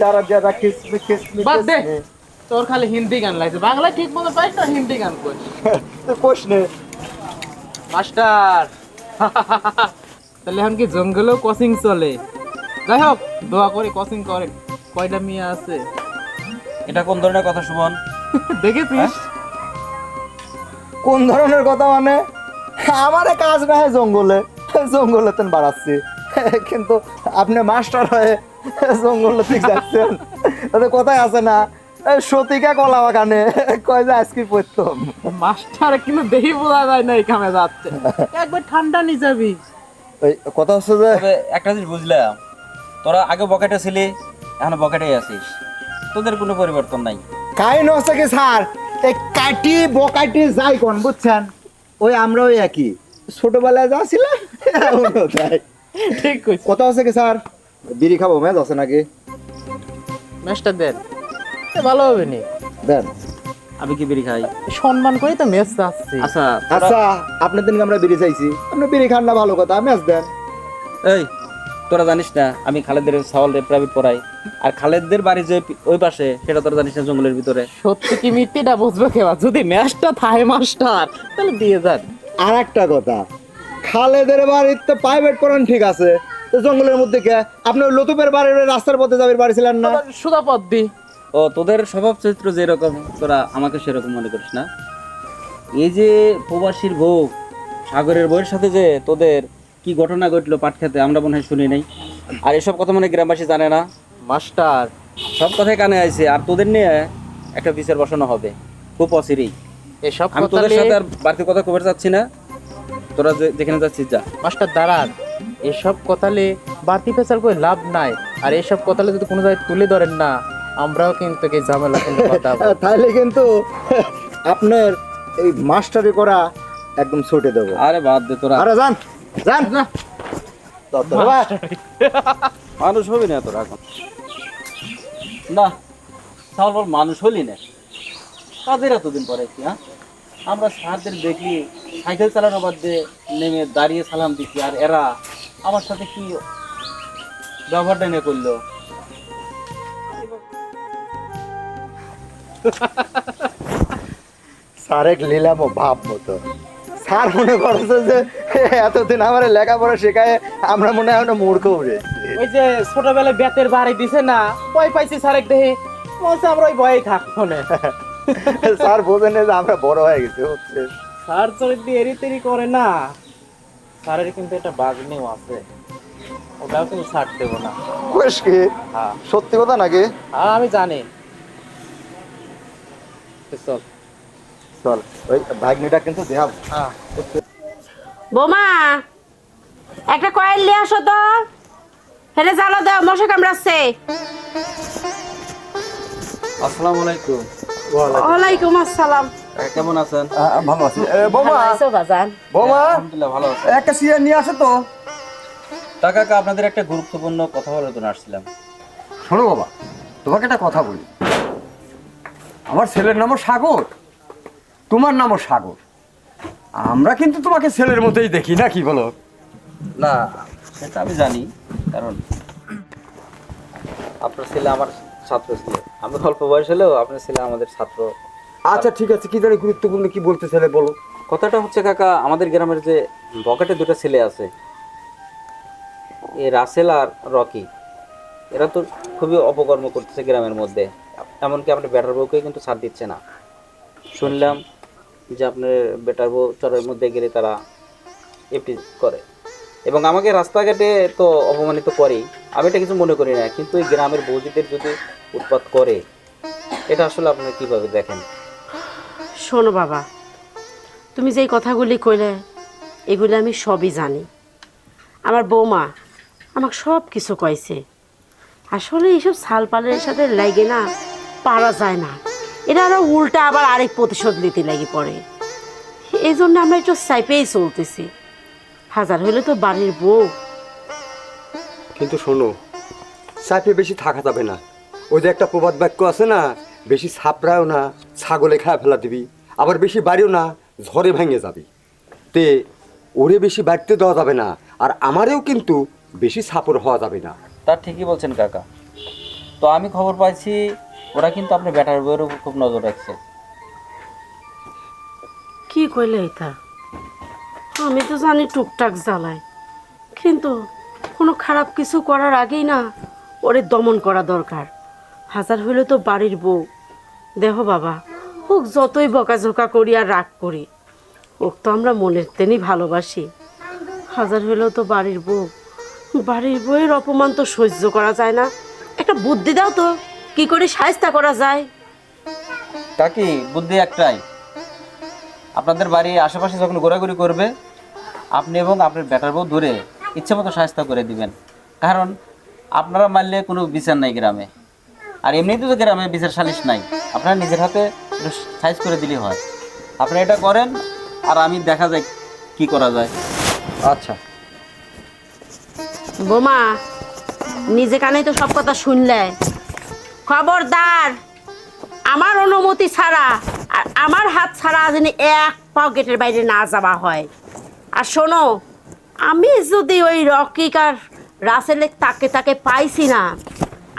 যারা যারা kiss me, kiss বাদ দে। তোর খালি হিন্দি গান লাগছে। বাংলা ঠিক মতো পাইস না হিন্দি গান কোষ নে। মাস্টার। তাহলে এখন কি জঙ্গলেও কোচিং চলে? যাই হোক দোয়া করে কোচিং করেন। কয়টা মেয়ে আছে? এটা কোন ধরনের কথা সুমন? দেখেছিস? কোন ধরনের কথা মানে? আমার কাজ না হয় জঙ্গলে। জঙ্গলে তেন বাড়াচ্ছি। কিন্তু আপনি মাস্টার হয়ে জঙ্গলে ঠিক যাচ্ছেন। তাতে কোথায় আছে না। সতিকা কলা বাগানে কয় যে আইসক্রিম পড়তাম মাস্টার কিন্তু দেখি বোঝা যায় না এই কামে যাচ্ছে। একবার ঠান্ডা নিয়ে যাবি। ওই কথা হচ্ছে যে একটা জিনিস বুঝলাম। তোরা আগে বকেটে ছিলি এখন বকেটেই আছিস। তোদের কোনো পরিবর্তন নাই। কাহিনী হচ্ছে কি স্যার এই কাটি বকাটি যাই কোন বুঝছেন? ওই আমরা ওই একই। ছোটবেলায় যা ছিলাম তাই। ঠিক কথা কি স্যার? বিড়ি খাব ম্যাচ আছে নাকি? মাস্টার দেন। এ ভালো হবে নি। দেন। আমি কি বিড়ি খাই? সম্মান করে তো মেস যাচ্ছে আচ্ছা তোরা- আচ্ছা আপনার দিনকে আমরা বিড়ি চাইছি। আপনি বিড়ি খান না ভালো কথা। ম্যাচ দেন। এই তোরা জানিস না আমি খালেদের সাওয়ালের প্রাইভেট পড়াই। আর খালেদদের বাড়ি যে ওই পাশে সেটা তোরা জানিস না জঙ্গলের ভিতরে। সত্যি কি মিথ্যেটা বুঝবে কেবা যদি ম্যাচটা থাকে মাস্টার তাহলে দিয়ে যান। আর একটা কথা খালেদের বাড়ির তো প্রাইভেট পড়ান ঠিক আছে। জঙ্গলের মধ্যে কে? আপনি লতুপের বাড়ির রাস্তার পথে যাবেন বাড়ি ছিলেন না? সুদা পদ্দি ও তোদের স্বভাব চরিত্র যেরকম তোরা আমাকে সেরকম মনে করিস না। এই যে প্রবাসীর বউ সাগরের বউয়ের সাথে যে তোদের কি ঘটনা ঘটলো পাট খেতে আমরা মনে হয় শুনি নাই। আর এসব কথা মানে গ্রামবাসী জানে না। মাস্টার। সব কথাই কানে আইছে আর তোদের নিয়ে একটা বিচার বসানো হবে। খুব অচিরেই। এসব আমি তোদের সাথে আর বাড়তি কথা কবে চাচ্ছি না। তোরা যে- যেখানে যাচ্ছিস যা। মাস্টার দাঁড়ান। এসব কথালে বাড়তি পেশাল করে লাভ নাই। আর এসব কথালে যদি কোনো জায়গায় তুলে ধরেন না আমরাও কিন্তু এই ঝামেলা কোনো কথা তাহলে কিন্তু আপনার এই মাস্টারি করা একদম ছুটে দেবো। আরে বাদ দে তোরা। আরে যান যান। না। মানুষ হবি না তোরা এখন। না তাহলে মানুষ হলি না। কাজের এতদিন পরে কি হ্যাঁ? আমরা সারদের দেখি সাইকেল চালানোর বাদে নেমে দাঁড়িয়ে সালাম দিচ্ছি আর এরা আমার সাথে কি ব্যবহারটা নিয়ে করল? স্যার এক লিলাম ও ভাব মতো। স্যার মনে করছে যে এতদিন আমার লেখাপড়া শেখায় আমরা মনে হয় মূর্খ উঠে ওই যে ছোটবেলায় বেতের বাড়ি দিছে না ভয় পাইছি স্যারেক দেখে বলছে আমরা ওই ভয়ে থাকব না। স্যার বোঝেন না যে আমরা বড় হয়ে গেছি হচ্ছে। স্যার চরিত্র এরি তেরি করে না। স্যারের কিন্তু একটা বাজনেও আছে। ওটাও কিন্তু ছাড় দেবো না। বেশ কি? হ্যাঁ। সত্যি কথা নাকি? হ্যাঁ আমি জানি। চল। চল। ওই ভাগ্নিটা কিন্তু দেখাব হ্যাঁ। বোমা একটা কয়েল নিয়ে আসো তো। হেরে জ্বালো দাও মশা কামড়াচ্ছে। আসসালামু আলাইকুম। ওয়ালাইকুম আসসালাম। কেমন আছেন? ভালো আছি। বৌমা। ভালো আছো বাজান? বৌমা আলহামদুলিল্লাহ ভালো আছি। একটা সিয়ার নিয়ে আসে তো। তা কাকা আপনাদের একটা গুরুত্বপূর্ণ কথা বলার জন্য আসছিলাম। শোনো বাবা তোমাকে একটা কথা বলি। আমার ছেলের নামও সাগর। তোমার নামও সাগর। আমরা কিন্তু তোমাকে ছেলের মতোই দেখি না কি বলো? না সেটা আমি জানি কারণ আপনার ছেলে আমার ছাত্র ছিল আমি অল্প বয়স হলেও আপনার ছেলে আমাদের ছাত্র। আচ্ছা ঠিক আছে। কি জানি গুরুত্বপূর্ণ কি বলতে ছেলে বলো? কথাটা হচ্ছে কাকা আমাদের গ্রামের যে বকেটে দুটো ছেলে আছে এ রাসেল আর রকি এরা তো খুবই অপকর্ম করতেছে গ্রামের মধ্যে। এমনকি আপনার বেটার বউকে কিন্তু ছাড় দিচ্ছে না। শুনলাম যে আপনার বেটার বউ চরের মধ্যে গেলে তারা এফটি করে। এবং আমাকে রাস্তাঘাটে তো অপমানিত করেই। আমি এটা কিছু মনে করি না, কিন্তু এই গ্রামের বৌদিদের যদি উৎপাত করে, এটা আসলে আপনারা কীভাবে দেখেন? শোনো বাবা, তুমি যেই কথাগুলি কইলে, এগুলি আমি সবই জানি। আমার বৌমা আমাকে সব কিছু কইছে। আসলে এইসব সালপালের সাথে লাগে না, পারা যায় না। এটা আরও উল্টা আবার আরেক প্রতিশোধ নিতে লাগি পড়ে। এই জন্য আমরা একটু সাইপেই চলতেছি। হাজার হলে তো বাড়ির বউ। কিন্তু শোনো চাপে বেশি থাকা যাবে না। ওই যে একটা প্রবাদ বাক্য আছে না বেশি ছাপড়াও না ছাগলে খায় ফেলা দিবি আবার বেশি বাড়িও না ঝড়ে ভেঙে যাবি। তে ওরে বেশি বাড়তে দেওয়া যাবে না আর আমারেও কিন্তু বেশি ছাপড় হওয়া যাবে না। তা ঠিকই বলছেন কাকা। তো আমি খবর পাইছি ওরা কিন্তু আপনার ব্যাটার বইয়ের উপর খুব নজর রাখছে। কি কইলে এটা? আমি তো জানি টুকটাক জ্বালায়। কিন্তু কোনো খারাপ কিছু করার আগেই না ওরে দমন করা দরকার। হাজার হইলে তো বাড়ির বউ। দেহ বাবা, হোক যতই বকাঝোকা করি আর রাগ করি ওকে তো আমরা মনের তেনই ভালোবাসি। হাজার হইলেও তো বাড়ির বউ। বাড়ির বউয়ের অপমান তো সহ্য করা যায় না। একটা বুদ্ধি দাও তো, কি করে সাহায্য করা যায়? কাকি বুদ্ধি একটাই। আপনাদের বাড়ির আশেপাশে যখন ঘোরাঘুরি করবে আপনি এবং আপনার ব্যাটার বউ ধরে ইচ্ছে মতো সাহায্য করে দিবেন। কারণ আপনারা মারলে কোনো বিচার নাই গ্রামে। আর এমনিতেও তো গ্রামে বিচার সালিশ নাই। আপনারা নিজের হাতে সাইজ করে দিলে হয়। আপনি এটা করেন আর আমি দেখা যায় কি করা যায়। আচ্ছা। বোমা নিজে কানে তো সব কথা শুনলে। খবরদার! আমার অনুমতি ছাড়া আর আমার হাত ছাড়া যেন এক পাও গেটের বাইরে না যাওয়া হয়। আর শোনো আমি যদি ওই রকিকার রাসেলে তাকে তাকে পাইছি না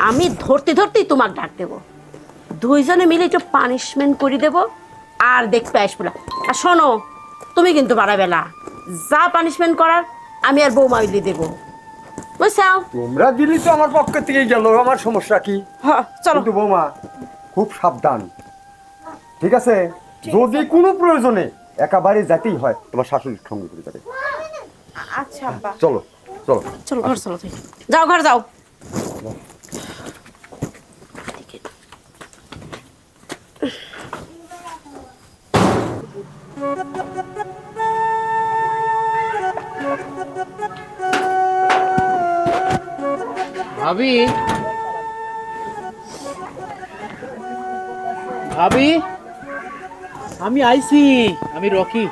আমি ধরতে ধরতেই তোমাকে ডাক দেবো। দুইজনে মিলে একটু পানিশমেন্ট করে দেবো আর দেখতে আসব না। আর শোনো তুমি কিন্তু বাড়াবেলা যা পানিশমেন্ট করার আমি আর বৌমা মিলিয়ে দেবো। বুঝছাও তোমরা দিলি তো আমার পক্ষ থেকে গেল আমার সমস্যা কি? হ্যাঁ চলো। বৌমা খুব সাবধান। ঠিক আছে? যদি কোনো প্রয়োজনে একেবারে যেতেই হয় তোমার শাশুড়ির সঙ্গে করে যাবে। আচ্ছা আব্বা। চলো চলো। চলো ঘর চলো তুই যাও ঘর যাও। ভাবি। ভাবি? আমি আইছি। আমি রকি।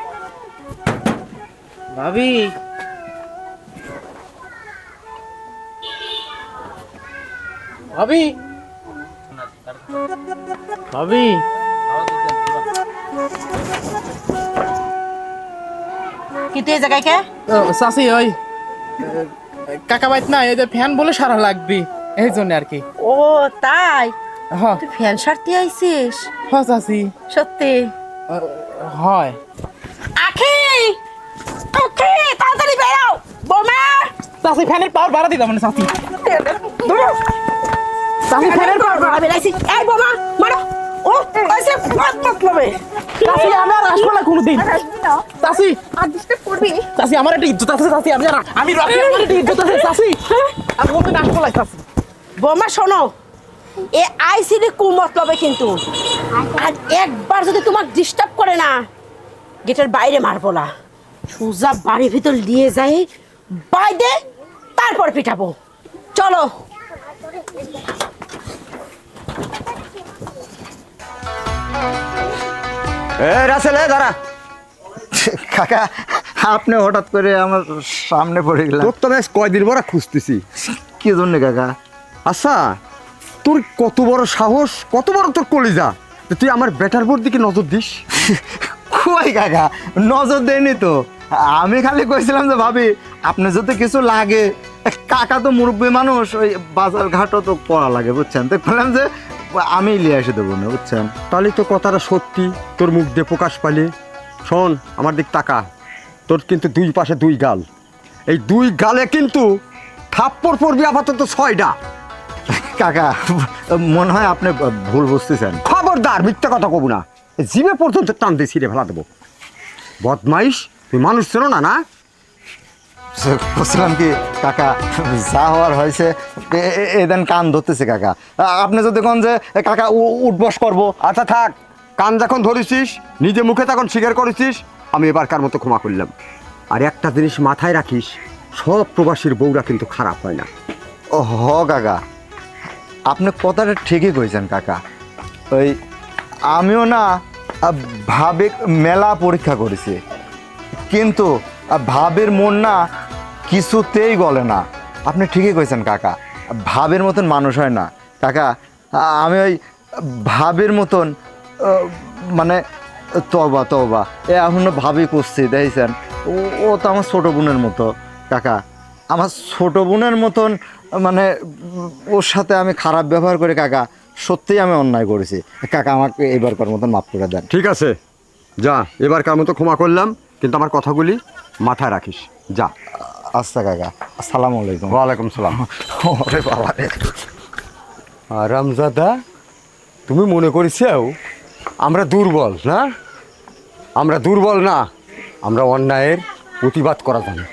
ভাবি? ভাবি? ভাবি? কি তুই এই জায়গায় কে? চাষি ওই কাকা বাইত না এদের ফ্যান বলে সারা লাগবে এই জন্য আর কি। ও তাই? হ্যাঁ। তুই ফ্যান সারতে আইছিস? হ্যাঁ সত্যি? হয়। আখি! আখি তাড়াতাড়ি বেরাও বোমা! চাষি ফ্যানের পাওয়ার বাড়া দিতাম মানে চাষি চাষি ফ্যানের পাওয়ার বাড়া বেরাইছি এই বোমা মারো। ও ফাত মতলবে চাষি আমি আর আসব না কোনোদিন। চাষি চাষি আমার একটা ইজ্জত আছে চাষি আমি আর আমি রকি আমার একটা ইজ্জত আছে চাষি আমি কোনোদিন আসব না চাষি বোমা শোনো। এ আইসিডি কু মতলবে কিন্তু। আর একবার যদি তোমাকে ডিস্টার্ব করে না গেটের বাইরে মারবো না। সোজা বাড়ির ভিতর নিয়ে যাই বাইদে তারপর পিঠাবো চলো। এ রাসেল এ দাঁড়া। কাকা আপনি হঠাৎ করে আমার সামনে পড়ে গেলেন। তোর তো বেশ কয়দিন বড় খুঁজতেছি। কি জন্য কাকা? আচ্ছা তোর কত বড় সাহস কত বড় তোর কলিজা? যে তুই আমার বেটার বোর দিকে নজর দিস? কই কাকা? নজর দেয়নি তো। আমি খালি কইছিলাম যে ভাবি আপনি যদি কিছু লাগে কাকা তো মুরব্বী মানুষ ওই বাজার ঘাটও তো পড়া লাগে বুঝছেন? তো বললাম যে আমি নিয়ে এসে দেবো না বুঝছেন? তাহলে তো কথাটা সত্যি তোর মুখ দিয়ে প্রকাশ পাইলে। শোন আমার দিক তাকা। তোর কিন্তু দুই পাশে দুই গাল। এই দুই গালে কিন্তু থাপ্পড় পড়বি আপাতত ছয়টা কাকা মনে হয় আপনি ভুল বুঝতেছেন। খবরদার মিথ্যা কথা কব না। জিভে পর্যন্ত টান দিয়ে ছিঁড়ে ফেলা দেবো। বদমাইশ তুই মানুষ ছিল না না? বলছিলাম কি কাকা যা হওয়ার হয়েছে এদেন কান ধরতেছে কাকা। আপনি যদি কোন যে কাকা উঠবস করব। আচ্ছা থাক। কান যখন ধরেছিস নিজে মুখে তখন স্বীকার করেছিস আমি এবারকার মতো ক্ষমা করলাম। আর একটা জিনিস মাথায় রাখিস সব প্রবাসীর বউরা কিন্তু খারাপ হয় না। ও হ কাকা। আপনি কথাটা ঠিকই কইছেন, কাকা। ওই আমিও না ভাবে মেলা পরীক্ষা করেছি। কিন্তু ভাবের মন না কিছুতেই গলে না। আপনি ঠিকই কইছেন, কাকা। ভাবের মতন মানুষ হয় না। কাকা আমি ওই ভাবের মতন মানে তবা তবা এ, এখনও ভাবি করছি দেখছেন? ও তো আমার ছোটো বোনের মতো, কাকা। আমার ছোট বোনের মতন মানে ওর সাথে আমি খারাপ ব্যবহার করে কাকা। সত্যিই আমি অন্যায় করেছি। কাকা আমাকে এবারকার মতন মাফ করে দেন। ঠিক আছে। যা এবার কার মতো ক্ষমা করলাম কিন্তু আমার কথাগুলি মাথায় রাখিস। যা। আচ্ছা কাকা। আসসালামু আলাইকুম। ওয়ালাইকুম সালাম। ওরে বাবা রে। আরামজাদা তুমি মনে করেছ আমরা দুর্বল না? আমরা দুর্বল না আমরা অন্যায়ের প্রতিবাদ করা জানি।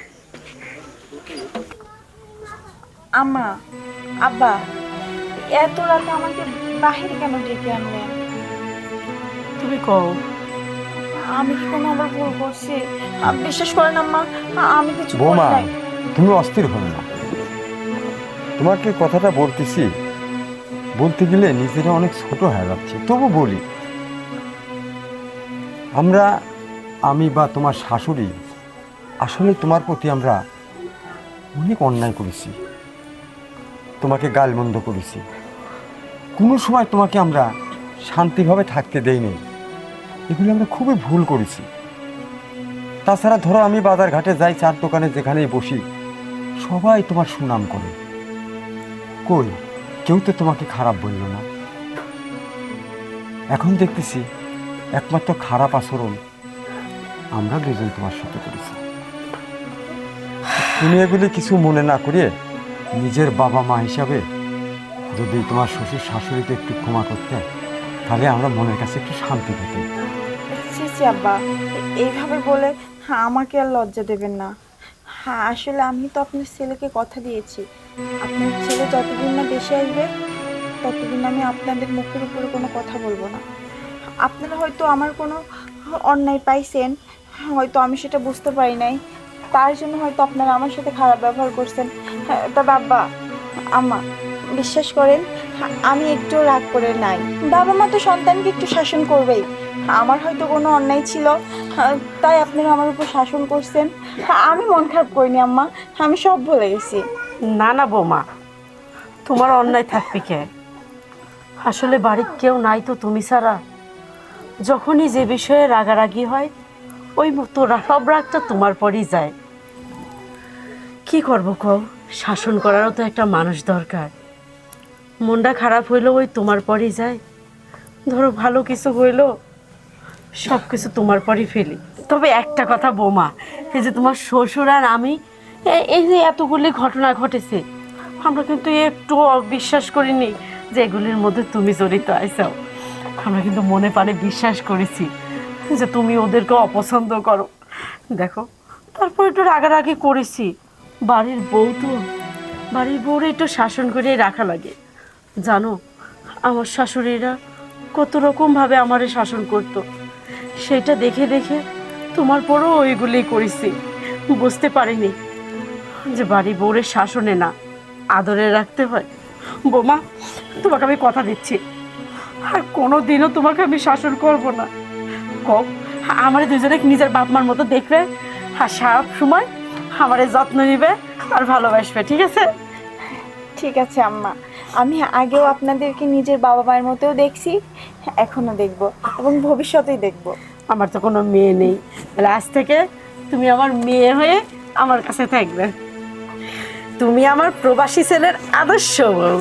আম্মা আব্বা এত রাতে আমাকে বাহির কেন ডেকে আনলেন? তুমি কও। আমি কি কোনো আবার ভুল করছি? আ, বিশ্বাস করেন আম্মা আ- আমি কিছু করি বৌমা নাই। তুমি অস্থির হবে না। তোমাকে কথাটা বলতেছি বলতে গেলে নিজেরা অনেক ছোট হয়ে যাচ্ছে। তবু বলি আমরা আমি বা তোমার শাশুড়ি আসলে তোমার প্রতি আমরা অনেক অন্যায় করেছি। তোমাকে গালমন্দ করেছি। কোনো সময় তোমাকে আমরা শান্তিভাবে থাকতে দেইনি। এগুলো আমরা খুবই ভুল করেছি। তাছাড়া ধরো আমি বাজার ঘাটে যাই, চার দোকানে যেখানেই বসি, সবাই তোমার সুনাম করে। কই, কেউ তো তোমাকে খারাপ বলল না। এখন দেখতেছি, একমাত্র খারাপ আচরণ আমরা দুজন তোমার সাথে করেছি। তুমি এগুলি কিছু মনে না করিয়ে নিজের বাবা মা হিসাবে যদি তোমার শ্বশুর শাশুড়িকে একটু ক্ষমা করতে, তাহলে আমরা মনের কাছে একটু শান্তি পেতাম আব্বা, এইভাবে বলে আমাকে আর লজ্জা দেবেন না। হ্যাঁ আসলে আমি তো আপনার ছেলেকে কথা দিয়েছি। আপনার ছেলে যতদিন না দেশে আসবে, ততদিন আমি আপনাদের মুখের উপরে কোনো কথা বলব না। আপনারা হয়তো আমার কোনো অন্যায় পাইছেন, হয়তো আমি সেটা বুঝতে পারি নাই। তার জন্য হয়তো আপনারা আমার সাথে খারাপ ব্যবহার করছেন। হ্যাঁ, তবে আব্বা আম্মা বিশ্বাস করেন আমি একটু রাগ করে নাই। বাবা মা তো সন্তানকে একটু শাসন করবেই। আমার হয়তো কোনো অন্যায় ছিল আহ, তাই আপনারা আমার উপর শাসন করছেন। আমি মন খারাপ করিনি আম্মা আমি সব ভুলে গেছি। না না বৌমা তোমার অন্যায় থাকবে কে? আসলে বাড়ির কেউ নাই তো তুমি ছাড়া। যখনই যে বিষয়ে রাগারাগি হয় ওই তোরা সব রাগটা তোমার পরই যায়। কি করব কও? শাসন করারও তো একটা মানুষ দরকার। মনটা খারাপ হইল ওই তোমার পরই যায়। ধরো ভালো কিছু হইল, সব কিছু তোমার পরই ফেলি। তবে একটা কথা বোমা, এই যে তোমার শ্বশুর আর আমি এই যে এতগুলি ঘটনা ঘটেছে, আমরা কিন্তু একটু বিশ্বাস করিনি যে এগুলির মধ্যে তুমি জড়িত আইসাও আমরা কিন্তু মনে পারে বিশ্বাস করেছি যে তুমি ওদেরকে অপছন্দ করো। দেখো, তারপর একটু রাগারাগি করেছি। বাড়ির বউ তো, বাড়ির বউরে একটু শাসন করে রাখা লাগে। জানো, আমার শাশুড়িরা কত রকমভাবে আমারে শাসন করতো। সেটা দেখে দেখে তোমার পরও ওইগুলি করেছি। বুঝতে পারিনি যে বাড়ি বউরের শাসনে না আদরে রাখতে হয়। বোমা, তোমাকে আমি কথা দিচ্ছি। আর কোনো দিনও তোমাকে আমি শাসন করব না। কম আমার দুজনে নিজের বাপ মার মতো দেখবে আর সব সময় আমারে যত্ন নিবে আর ভালোবাসবে ঠিক আছে? ঠিক আছে আম্মা। আমি আগেও আপনাদেরকে নিজের বাবা মায়ের মতেও দেখছি এখনও দেখব এবং ভবিষ্যতেই দেখব। আমার তো কোনো মেয়ে নেই। তাহলে আজ থেকে তুমি আমার মেয়ে হয়ে আমার কাছে থাকবে। তুমি আমার প্রবাসী ছেলের আদর্শ বউ।